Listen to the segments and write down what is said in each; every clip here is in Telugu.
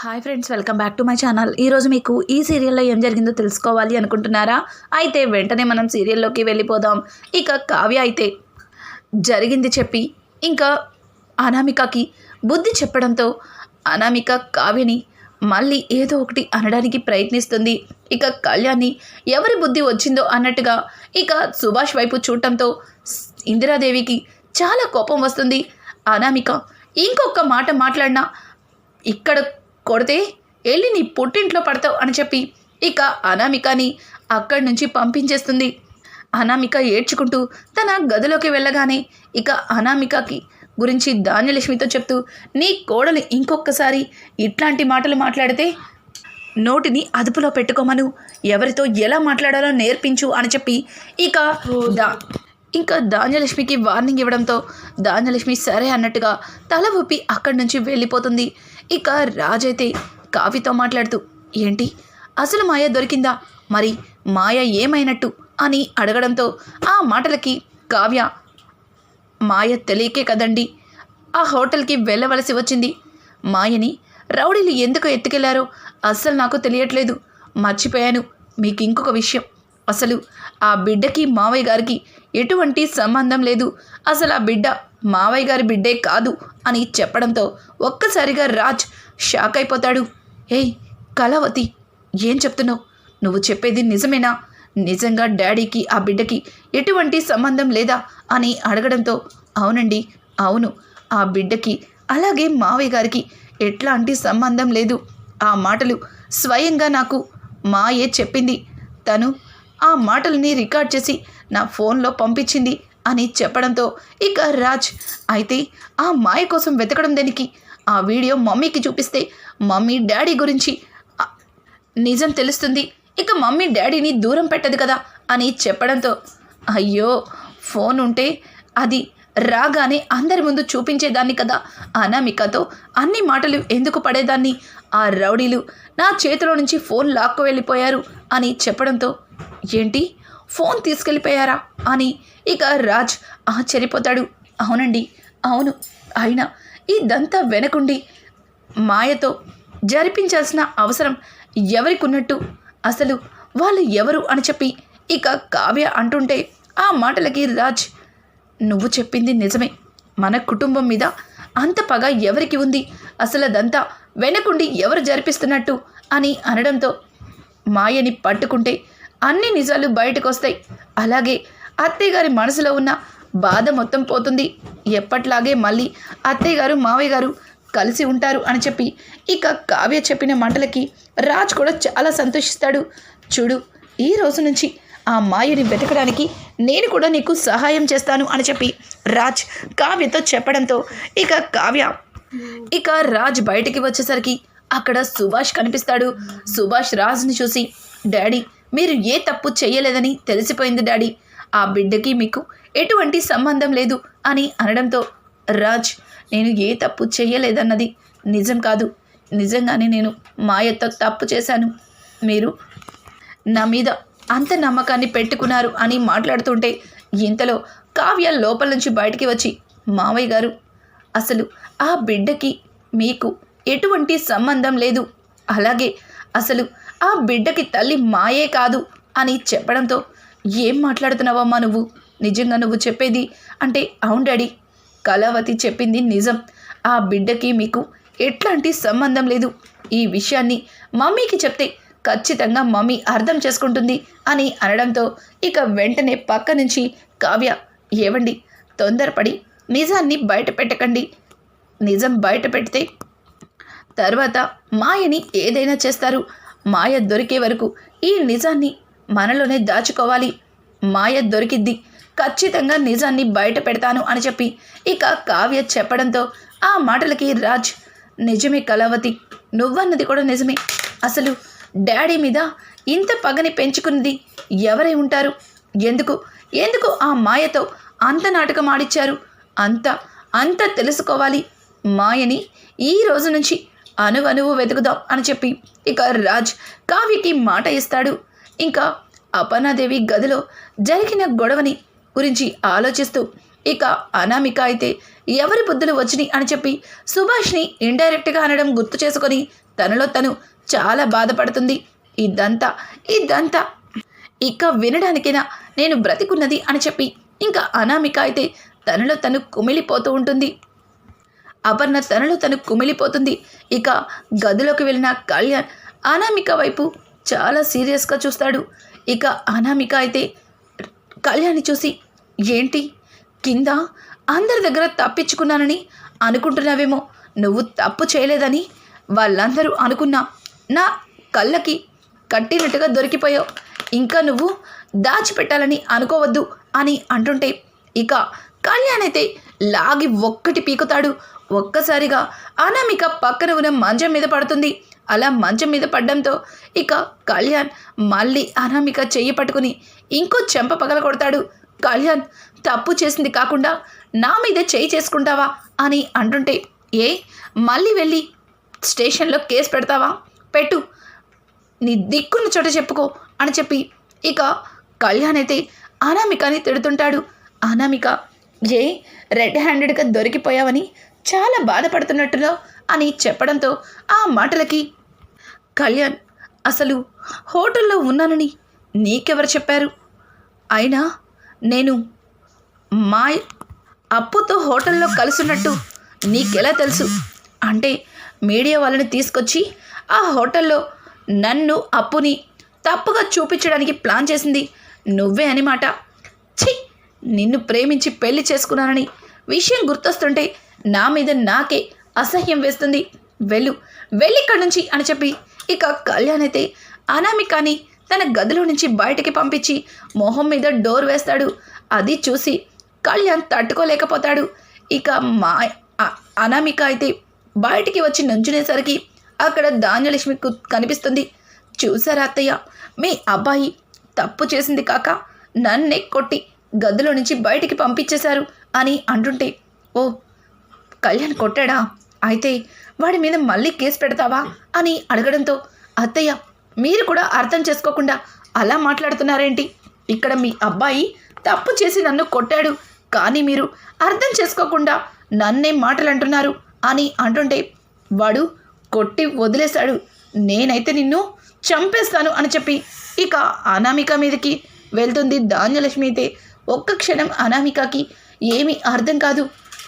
Hi friends welcome back to my channel ఈరోజు మీకు ఈ సీరియల్లో ఏం జరిగిందో తెలుసుకోవాలి అనుకుంటున్నారా? అయితే వెంటనే మనం సీరియల్లోకి వెళ్ళిపోదాం. ఇక కావ్య అయితే జరిగింది చెప్పి ఇంకా అనామికకి బుద్ధి చెప్పడంతో అనామిక కావ్యని మళ్ళీ ఏదో ఒకటి అనడానికి ప్రయత్నిస్తుంది. ఇక కళ్యాణ్ని ఎవరి బుద్ధి వచ్చిందో అన్నట్టుగా ఇక సుభాష్ వైపు చూడటంతో ఇందిరాదేవికి చాలా కోపం వస్తుంది. అనామిక ఇంకొక మాట మాట్లాడినా ఇక్కడ కొడితే వెళ్ళి నీ పుట్టింట్లో పడతావు అని చెప్పి ఇక అనామికని అక్కడి నుంచి పంపించేస్తుంది. అనామిక ఏడ్చుకుంటూ తన గదిలోకి వెళ్ళగానే ఇక అనామికకి గురించి ధాన్యలక్ష్మితో చెప్తూ నీ కోడలు ఇంకొకసారి ఇట్లాంటి మాటలు మాట్లాడితే నోటిని అదుపులో పెట్టుకోమను. ఎవరితో ఎలా మాట్లాడాలో నేర్పించు అని చెప్పి ఇక దా ఇంకా ధాన్యలక్ష్మికి వార్నింగ్ ఇవ్వడంతో ధాన్యలక్ష్మి సరే అన్నట్టుగా తల ఊపి అక్కడి నుంచి వెళ్ళిపోతుంది. ఇక రాజైతే కావ్యతో మాట్లాడుతూ ఏంటి? అసలు మాయ దొరికిందా? మరి మాయ ఏమైనట్టు? అని అడగడంతో ఆ మాటలకి కావ్య మాయ తెలియకే కదండి. ఆ హోటల్కి వెళ్ళవలసి వచ్చింది. మాయని రౌడీలు ఎందుకు ఎత్తుకెళ్ళారో అస్సలు నాకు తెలియట్లేదు. మర్చిపోయాను. మీకు ఇంకొక విషయం. అసలు ఆ బిడ్డకి మావయ్య గారికి ఎటువంటి సంబంధం లేదు. అసలు ఆ బిడ్డ మావయ్య గారి బిడ్డే కాదు అని చెప్పడంతో ఒక్కసారిగా రాజ్ షాక్ అయిపోతాడు. ఏయ్ కళావతి ఏం చెప్తున్నావు? నువ్వు చెప్పేది నిజమేనా? నిజంగా డాడీకి ఆ బిడ్డకి ఎటువంటి సంబంధం లేదా అని అడగడంతో అవునండి అవును ఆ బిడ్డకి అలాగే మావయ్య గారికి ఎట్లాంటి సంబంధం లేదు. ఆ మాటలు స్వయంగా నాకు మాయే చెప్పింది. తను ఆ మాటలని రికార్డ్ చేసి నా ఫోన్లో పంపించింది అని చెప్పడంతో ఇక రాజ్ అయితే ఆ మాయ కోసం వెతకడం దేనికి? ఆ వీడియో మమ్మీకి చూపిస్తే మమ్మీ డాడీ గురించి నిజం తెలుస్తుంది. ఇక మమ్మీ డాడీని దూరం పెట్టదు కదా అని చెప్పడంతో అయ్యో ఫోన్ ఉంటే అది రాగానే అందరి ముందు చూపించేదాన్ని కదా. అనామికతో అన్ని మాటలు ఎందుకు పడేదాన్ని? ఆ రౌడీలు నా చేతిలో నుంచి ఫోన్ లాక్కు వెళ్ళిపోయారు అని చెప్పడంతో ఏంటి? ఫోన్ తీసుకెళ్ళిపోయారా? అని ఇక రాజ్ ఆశ్చర్యపోతాడు. అవునండి అవును. అయినా ఇదంతా వెనకుండి మాయతో జరిపించాల్సిన అవసరం ఎవరికున్నట్టు? అసలు వాళ్ళు ఎవరు అని చెప్పి ఇక కావ్య అంటుంటే ఆ మాటలకి రాజ్ నువ్వు చెప్పింది నిజమే. మన కుటుంబం మీద అంత పగ ఎవరికి ఉంది? అసలు అదంతా వెనకుండి ఎవరు జరిపిస్తున్నట్టు? అని అనడంతో మాయని పట్టుకుంటే అన్ని నిజాలు బయటకు వస్తాయి అలాగే అత్తయ్య గారి మనసులో ఉన్న బాధ మొత్తం పోతుంది. ఎప్పట్లాగే మళ్ళీ అత్తయ్య గారు మావయ్య గారు కలిసి ఉంటారు అని చెప్పి ఇక కావ్య చెప్పిన మాటలకి రాజ్ కూడా చాలా సంతోషిస్తాడు. చూడు ఈ రోజు నుంచి ఆ మాయని వెతకడానికి నేను కూడా నీకు సహాయం చేస్తాను అని చెప్పి రాజ్ కావ్యతో చెప్పడంతో ఇక కావ్య ఇక రాజ్ బయటికి వచ్చేసరికి అక్కడ సుభాష్ కనిపిస్తాడు. సుభాష్ రాజ్ని చూసి డాడీ మీరు ఏ తప్పు చేయలేదని తెలిసిపోయింది డాడీ. ఆ బిడ్డకి మీకు ఎటువంటి సంబంధం లేదు అని అనడంతో రాజ్ నేను ఏ తప్పు చేయలేదన్నది నిజం కాదు. నిజంగానే నేను మాయతో తప్పు చేశాను. మీరు నా మీద అంత నమ్మకాన్ని పెట్టుకున్నారు అని మాట్లాడుతుంటే ఇంతలో కావ్య లోపల నుంచి బయటికి వచ్చి మావయ్య గారు అసలు ఆ బిడ్డకి మీకు ఎటువంటి సంబంధం లేదు. అలాగే అసలు ఆ బిడ్డకి తల్లి మాయే కాదు అని చెప్పడంతో ఏం మాట్లాడుతున్నావమ్మా నువ్వు? నిజంగా నువ్వు చెప్పేది అంటే అవును డాడీ. కళావతి చెప్పింది నిజం. ఆ బిడ్డకి మీకు ఎట్లాంటి సంబంధం లేదు. ఈ విషయాన్ని మమ్మీకి చెప్తే ఖచ్చితంగా మమ్మీ అర్థం చేసుకుంటుంది అని అనడంతో ఇక వెంటనే పక్క నుంచి కావ్య ఏవండి తొందరపడి నిజాన్ని బయట పెట్టకండి. నిజం బయట పెడితే తర్వాత మాయని ఏదైనా చేస్తారు. మాయ దొరికే వరకు ఈ నిజాన్ని మనలోనే దాచుకోవాలి. మాయ దొరికిద్ది. ఖచ్చితంగా నిజాన్ని బయట పెడతాను అని చెప్పి ఇక కావ్య చెప్పడంతో ఆ మాటలకి రాజ్ నిజమే కళావతి నువ్వన్నది కూడా నిజమే. అసలు డాడీ మీద ఇంత పగని పెంచుకున్నది ఎవరై ఉంటారు? ఎందుకు? ఎందుకు ఆ మాయతో అంత నాటకం ఆడిచ్చారు? అంత అంత తెలుసుకోవాలి. మాయని ఈ రోజు నుంచి అనువనువు వెతుకుదాం అని చెప్పి ఇక రాజ్ కావ్యకి మాట ఇస్తాడు. ఇంకా అపర్ణాదేవి గదిలో జరిగిన గొడవని గురించి ఆలోచిస్తూ ఇక అనామిక అయితే ఎవరి బుద్ధులు వచ్చినాయి అని చెప్పి సుభాష్ని ఇండైరెక్ట్గా అనడం గుర్తు చేసుకొని తనలో తను చాలా బాధపడుతుంది. ఇదంతా ఇదంతా ఇక వినడానికైనా నేను బ్రతికున్నది అని చెప్పి ఇంకా అనామిక అయితే తనలో తను కుమిలిపోతూ ఉంటుంది. అపర్ణ తనలో తను కుమిలిపోతుంది. ఇక గదిలోకి వెళ్ళిన కళ్యాణ్ అనామిక వైపు చాలా సీరియస్గా చూస్తాడు. ఇక అనామిక అయితే కళ్యాణ్ని చూసి ఏంటి? కింద అందరి దగ్గర తప్పించుకున్నానని అనుకుంటున్నావేమో? నువ్వు తప్పు చేయలేదని వాళ్ళందరూ అనుకున్నా నా కళ్ళకి కట్టినట్టుగా దొరికిపోయావు. ఇంకా నువ్వు దాచిపెట్టాలని అనుకోవద్దు అని అంటుంటే ఇక కళ్యాణ్ అయితే లాగి ఒక్కటి పీకుతాడు. ఒక్కసారిగా అనామిక పక్కన ఉన్న మంచం మీద పడుతుంది. అలా మంచం మీద పడ్డంతో ఇక కళ్యాణ్ మళ్ళీ అనామిక చెయ్యి పట్టుకుని ఇంకో చెంప పగల కొడతాడు. కళ్యాణ్ తప్పు చేసింది కాకుండా నా మీద చేయి చేసుకుంటావా? అని అంటుంటే ఏ? మళ్ళీ వెళ్ళి స్టేషన్లో కేసు పెడతావా? పెట్టు. నీ దిక్కున్న చోట చెప్పుకో అని చెప్పి ఇక కళ్యాణ్ అయితే అనామికని తిడుతుంటాడు. అనామిక ఏ రెడ్ హ్యాండెడ్గా దొరికిపోయావని చాలా బాధపడుతున్నట్టులో అని చెప్పడంతో ఆ మాటలకి కళ్యాణ్ అసలు హోటల్లో ఉన్నానని నీకెవరు చెప్పారు? అయినా నేను మా అప్పుతో హోటల్లో కలుసున్నట్టు నీకెలా తెలుసు? అంటే మీడియా వాళ్ళని తీసుకొచ్చి ఆ హోటల్లో నన్ను అప్పుని తప్పుగా చూపించడానికి ప్లాన్ చేసింది నువ్వే అని మాట ఛీ! నిన్ను ప్రేమించి పెళ్ళి చేసుకున్నానని విషయం గుర్తొస్తుంటే నా మీద నాకే అసహ్యం వేస్తుంది. వెళ్ళు వెళ్ళిక్కడి నుంచి అని చెప్పి ఇక కళ్యాణ్ అయితే అనామికాని తన గదిలో నుంచి బయటికి పంపించి మొహం మీద డోర్ వేస్తాడు. అది చూసి కళ్యాణ్ తట్టుకోలేకపోతాడు. ఇక మా అనామిక అయితే బయటికి వచ్చి నుంచునేసరికి అక్కడ ధాన్యలక్ష్మి కు- కనిపిస్తుంది. చూసారా అత్తయ్య మీ అబ్బాయి తప్పు చేసింది కాక నన్నే కొట్టి గదిలో నుంచి బయటికి పంపించేశారు అని అంటుంటే ఓ కళ్యాణ్ కొట్టాడా? అయితే వాడి మీద మళ్ళీ కేసు పెడతావా? అని అడగడంతో అత్తయ్య మీరు కూడా అర్థం చేసుకోకుండా అలా మాట్లాడుతున్నారేంటి? ఇక్కడ మీ అబ్బాయి తప్పు చేసి నన్ను కొట్టాడు కానీ మీరు అర్థం చేసుకోకుండా నన్నే మాటలు అంటున్నారు అని అంటుంటే వాడు కొట్టి వదిలేశాడు. నేనైతే నిన్ను చంపేస్తాను అని చెప్పి ఇక అనామిక మీదకి వెళ్తుంది ధాన్యలక్ష్మి అయితే. ఒక్క క్షణం అనామికకి ఏమీ అర్థం కాదు.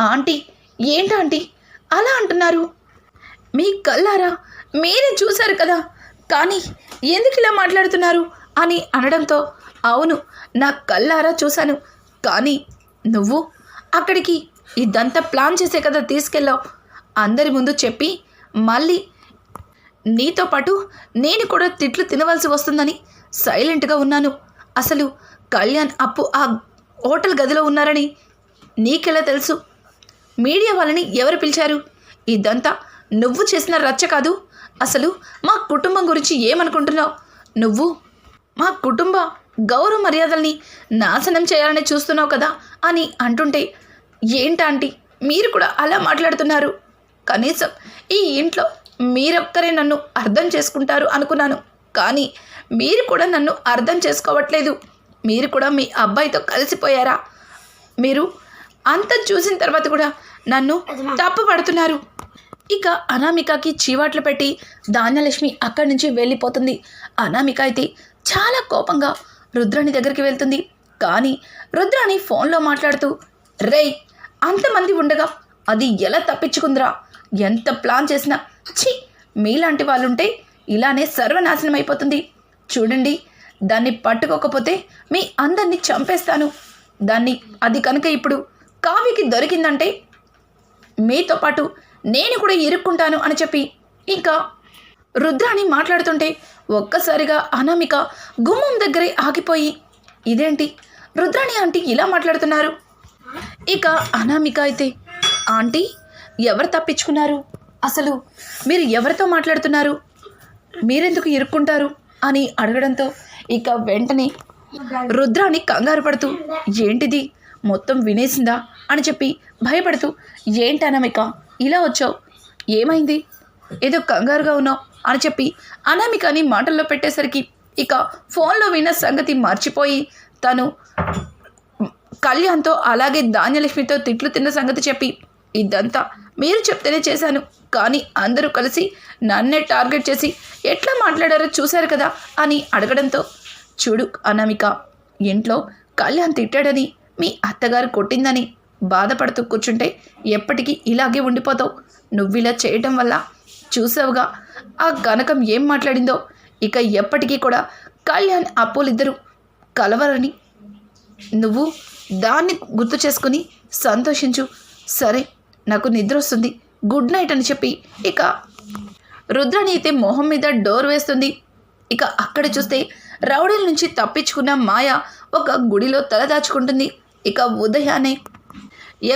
ఆంటీ ఏంటాంటీ అలా అంటున్నారు. మీ కల్లారా మీరే చూశారు కదా. కానీ ఎందుకు ఇలా మాట్లాడుతున్నారు? అని అనడంతో అవును నా కళ్ళారా చూశాను. కానీ నువ్వు అక్కడికి ఇదంతా ప్లాన్ చేసే కదా తీసుకెళ్ళావు. అందరి ముందు చెప్పి మళ్ళీ నీతో పాటు నేను కూడా తిట్లు తినవలసి వస్తుందని సైలెంట్గా ఉన్నాను. అసలు కళ్యాణ్ అప్పు ఆ హోటల్ గదిలో ఉన్నారని నీకెలా తెలుసు? మీడియా వాళ్ళని ఎవరు పిలిచారు? ఇదంతా నువ్వు చేసిన రచ్చ కాదు. అసలు మా కుటుంబం గురించి ఏమనుకుంటున్నావు? నువ్వు మా కుటుంబ గౌరవ మర్యాదల్ని నాశనం చేయాలని చూస్తున్నావు కదా అని అంటుంటే ఏంటాంటీ మీరు కూడా అలా మాట్లాడుతున్నారు. కనీసం ఈ ఇంట్లో మీరొక్కరే నన్ను అర్థం చేసుకుంటారు అనుకున్నాను. కానీ మీరు కూడా నన్ను అర్థం చేసుకోవట్లేదు. మీరు కూడా మీ అబ్బాయితో కలిసిపోయారా? మీరు అంత చూసిన తర్వాత కూడా నన్ను తప్పు పడుతున్నారు. ఇక అనామికకి చీవాట్లు పెట్టి ధాన్యలక్ష్మి అక్కడి నుంచి వెళ్ళిపోతుంది. అనామిక అయితే చాలా కోపంగా రుద్రాణి దగ్గరికి వెళ్తుంది. కానీ రుద్రాణి ఫోన్లో మాట్లాడుతూ రేయ్ అంతమంది ఉండగా అది ఎలా తప్పించుకుందిరా? ఎంత ప్లాన్ చేసినా ఛీ మీలాంటి వాళ్ళుంటే ఇలానే సర్వనాశనం అయిపోతుంది. చూడండి దాన్ని పట్టుకోకపోతే మీ అందరినీ చంపేస్తాను. దాన్ని అది కనుక ఇప్పుడు కావికి దొరికిందంటే మీతో పాటు నేను కూడా ఇరుక్కుంటాను అని చెప్పి ఇంకా రుద్రాణి మాట్లాడుతుంటే ఒక్కసారిగా అనామిక గుమ్మం దగ్గరే ఆగిపోయి ఇదేంటి? రుద్రాణి ఆంటీ ఇలా మాట్లాడుతున్నారు. ఇక అనామిక అయితే ఆంటీ ఎవరు తప్పించుకున్నారు? అసలు మీరు ఎవరితో మాట్లాడుతున్నారు? మీరెందుకు ఇరుక్కుంటారు? అని అడగడంతో ఇక వెంటనే రుద్రాని కంగారు పడుతూ ఏంటిది? మొత్తం వినేసిందా? అని చెప్పి భయపడుతూ ఏంటి ఇలా వచ్చావు? ఏమైంది? ఏదో కంగారుగా ఉన్నావు? అని చెప్పి అనామికని మాటల్లో పెట్టేసరికి ఇక ఫోన్లో విన్న సంగతి మర్చిపోయి తను కళ్యాణ్తో అలాగే ధాన్యలక్ష్మితో తిట్లు తిన్న సంగతి చెప్పి ఇదంతా మీరు చెప్తేనే చేశాను కానీ అందరూ కలిసి నన్నే టార్గెట్ చేసి ఎట్లా మాట్లాడారో చూశారు కదా? అని అడగడంతో చూడు అనామిక. ఇంట్లో కళ్యాణ్ తిట్టాడని మీ అత్తగారు కొట్టిందని బాధపడుతూ కూర్చుంటే ఎప్పటికీ ఇలాగే ఉండిపోతావు. నువ్విలా చేయటం వల్ల చూసావుగా ఆ గనకం ఏం మాట్లాడిందో. ఇక ఎప్పటికీ కూడా కళ్యాణ్ అప్పులిద్దరూ కలవరని. నువ్వు దాన్ని గుర్తు చేసుకుని సంతోషించు. సరే నాకు నిద్ర వస్తుంది. గుడ్ నైట్ అని చెప్పి ఇక రుద్రని అయితే మొహం మీద డోర్ వేస్తుంది. ఇక అక్కడ చూస్తే రౌడీల నుంచి తప్పించుకున్న మాయ ఒక గుడిలో తలదాచుకుంటుంది ఇక ఉదయాన్నే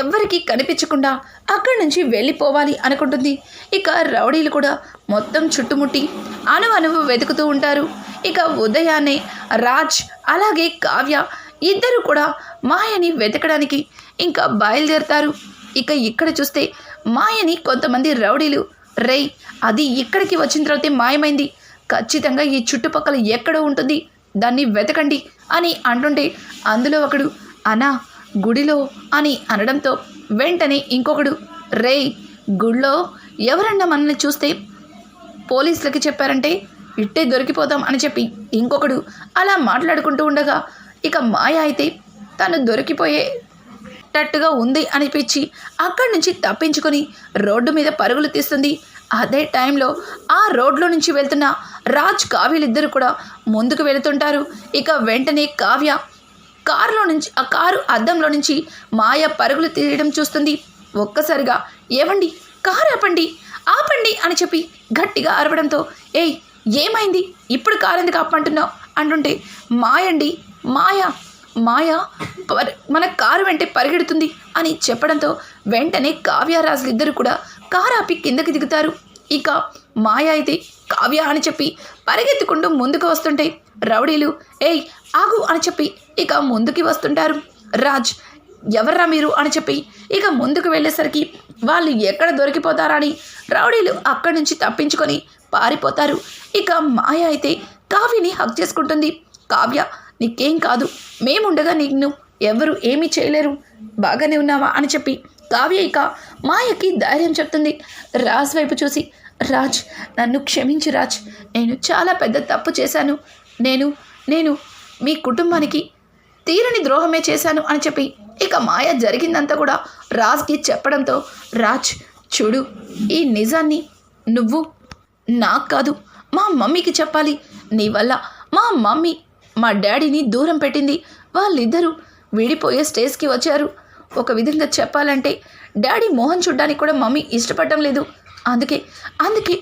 ఎవ్వరికీ కనిపించకుండా అక్కడి నుంచి వెళ్ళిపోవాలి అనుకుంటుంది. ఇక రౌడీలు కూడా మొత్తం చుట్టుముట్టి అను అనువు వెతుకుతూ ఉంటారు. ఇక ఉదయాన్నే రాజ్ అలాగే కావ్య ఇద్దరు కూడా మాయని వెతకడానికి ఇంకా బయలుదేరతారు. ఇక ఇక్కడ చూస్తే మాయని కొంతమంది రౌడీలు రేయ్ అది ఇక్కడికి వచ్చిన తర్వాతే మాయమైంది. ఖచ్చితంగా ఈ చుట్టుపక్కల ఎక్కడ ఉంటుంది? దాన్ని వెతకండి అని అంటుంటే అందులో ఒకడు అనా గుడిలో అని అనడంతో వెంటనే ఇంకొకడు రేయ్ గుడిలో ఎవరన్నా మనల్ని చూస్తే పోలీసులకి చెప్పారంటే ఇట్టే దొరికిపోతాం అని చెప్పి ఇంకొకడు అలా మాట్లాడుకుంటూ ఉండగా ఇక మాయ అయితే తను దొరికిపోయేటట్టుగా ఉంది అనిపించి అక్కడి నుంచి తప్పించుకొని రోడ్డు మీద పరుగులు తీస్తుంది. అదే టైంలో ఆ రోడ్లో నుంచి వెళ్తున్న రాజ్ కావ్యలిద్దరు కూడా ముందుకు వెళుతుంటారు. ఇక వెంటనే కావ్య కారులో నుంచి ఆ కారు అద్దంలో నుంచి మాయ పరుగులు తీయడం చూస్తుంది. ఒక్కసారిగా ఏవండి? కారు ఆపండి ఆపండి అని చెప్పి గట్టిగా అరవడంతో ఏయ్ ఏమైంది? ఇప్పుడు కారు ఎందుకు ఆపమంటున్నావు? అంటుంటే మాయండి మాయ మాయ మన కారు వెంటే పరిగెడుతుంది అని చెప్పడంతో వెంటనే కావ్యరాజులు ఇద్దరు కూడా కారు ఆపి కిందకి దిగుతారు. ఇక మాయ అయితే కావ్య అని చెప్పి పరిగెత్తుకుంటూ ముందుకు వస్తుంటే రౌడీలు ఏయ్ ఆగు అని చెప్పి ఇక ముందుకి వస్తుంటారు. రాజ్ ఎవర్రా మీరు? అని చెప్పి ఇక ముందుకు వెళ్ళేసరికి వాళ్ళు ఎక్కడ దొరికిపోతారని రౌడీలు అక్కడి నుంచి తప్పించుకొని పారిపోతారు. ఇక మాయ అయితే కావ్యని హక్ చేసుకుంటుంది. కావ్య నీకేం కాదు. మేముండగా నిన్ను ఎవరు ఏమీ చేయలేరు. బాగానే ఉన్నావా అని చెప్పి కావ్య ఇక మాయకి ధైర్యం చెప్తుంది. రాజ్ వైపు చూసి రాజ్ నన్ను క్షమించు రాజ్. నేను చాలా పెద్ద తప్పు చేశాను. నేను నేను మీ కుటుంబానికి తీరని ద్రోహమే చేశాను అని చెప్పి ఇక మాయ జరిగిందంతా కూడా రాజ్కి చెప్పడంతో రాజ్ చూడు ఈ నిజాన్ని నువ్వు నాకు కాదు మా మమ్మీకి చెప్పాలి. నీ వల్ల మా మమ్మీ మా డాడీని దూరం పెట్టింది. వాళ్ళిద్దరూ విడిపోయే స్టేజ్కి వచ్చారు. ఒక విధంగా చెప్పాలంటే డాడీ మోహన్ చూడ్డానికి కూడా మమ్మీ ఇష్టపడటం లేదు. అందుకే అందుకే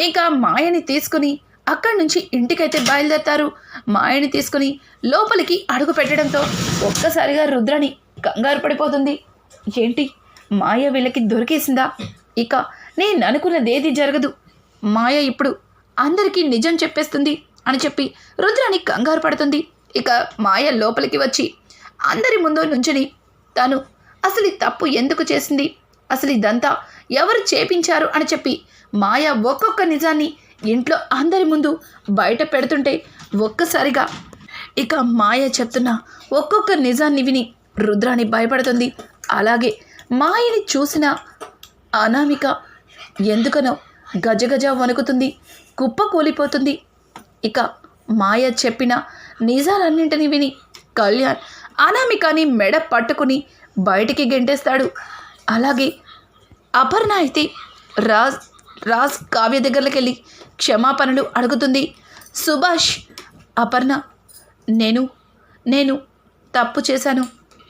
ఇంకా మాయని తీసుకుని అక్కడి నుంచి ఇంటికైతే బయలుదేరతారు. మాయని తీసుకుని లోపలికి అడుగు పెట్టడంతో ఒక్కసారిగా రుద్రని కంగారు పడిపోతుంది. ఏంటి? మాయ వీళ్ళకి దొరికేసిందా? ఇక నేను అనుకున్నదేది జరగదు. మాయ ఇప్పుడు అందరికీ నిజం చెప్పేస్తుంది. అని చెప్పి రుద్రాని కంగారు పడుతుంది. ఇక మాయ లోపలికి వచ్చి అందరి ముందు నుంచుని తను అసలు తప్పు ఎందుకు చేసింది? అసలు ఇదంతా ఎవరు చేపించారు? అని చెప్పి మాయ ఒక్కొక్క నిజాన్ని ఇంట్లో అందరి ముందు బయట పెడుతుంటే ఒక్కసారిగా ఇక మాయ చెప్తున్న ఒక్కొక్క నిజాన్ని విని రుద్రాని భయపడుతుంది. అలాగే మాయని చూసిన అనామిక ఎందుకనో గజగజ వణుకుతుంది కుప్ప కూలిపోతుంది. ఇక మాయ చెప్పిన నిజాలన్నింటినీ విని కళ్యాణ్ అనామికని మెడ పట్టుకుని బయటికి గెంటేస్తాడు. అలాగే అపర్ణ అయితే రాజ్ రాజ్ కావ్య దగ్గరికి వెళ్ళి క్షమాపణలు అడుగుతుంది. సుభాష్ అపర్ణ నేను నేను తప్పు చేశాను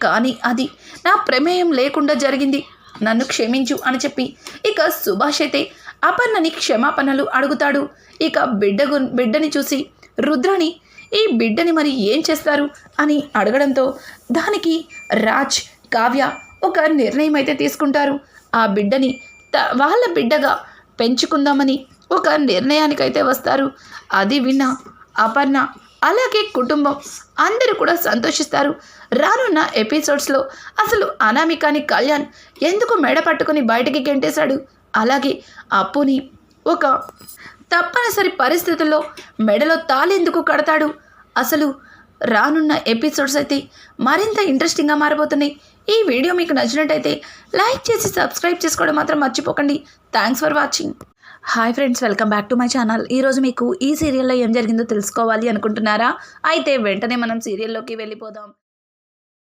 కానీ అది నా ప్రమేయం లేకుండా జరిగింది. నన్ను క్షమించు అని చెప్పి ఇక సుభాష్ అయితే అపర్ణని క్షమాపణలు అడుగుతాడు. ఇక బిడ్డగు బిడ్డని చూసి రుద్రాని ఈ బిడ్డని మరి ఏం చేస్తారు? అని అడగడంతో దానికి రాజ్ కావ్య ఒక నిర్ణయం అయితే తీసుకుంటారు. ఆ బిడ్డని త- వాళ్ళ బిడ్డగా పెంచుకుందామని ఒక నిర్ణయానికైతే వస్తారు. అది విన్న అపర్ణ అలాగే కుటుంబం అందరూ కూడా సంతోషిస్తారు. రానున్న ఎపిసోడ్స్లో అసలు అనామికాని కళ్యాణ్ ఎందుకు మెడ పట్టుకుని బయటికి గెంటేశాడు? అలాగే అప్పుని ఒక తప్పనిసరి పరిస్థితుల్లో మెడలో తాళెందుకు కడతాడు? అసలు రానున్న ఎపిసోడ్స్ అయితే మరింత ఇంట్రెస్టింగ్గా మారిపోతున్నాయి ఈ వీడియో మీకు నచ్చినట్టయితే లైక్ చేసి సబ్స్క్రైబ్ చేసుకోవడం మాత్రం మర్చిపోకండి. Thanks for watching. Hi friends welcome back to my channel. ఈరోజు మీకు ఈ సీరియల్లో ఏం జరిగిందో తెలుసుకోవాలి అనుకుంటున్నారా? అయితే వెంటనే మనం సీరియల్లోకి వెళ్ళిపోదాం.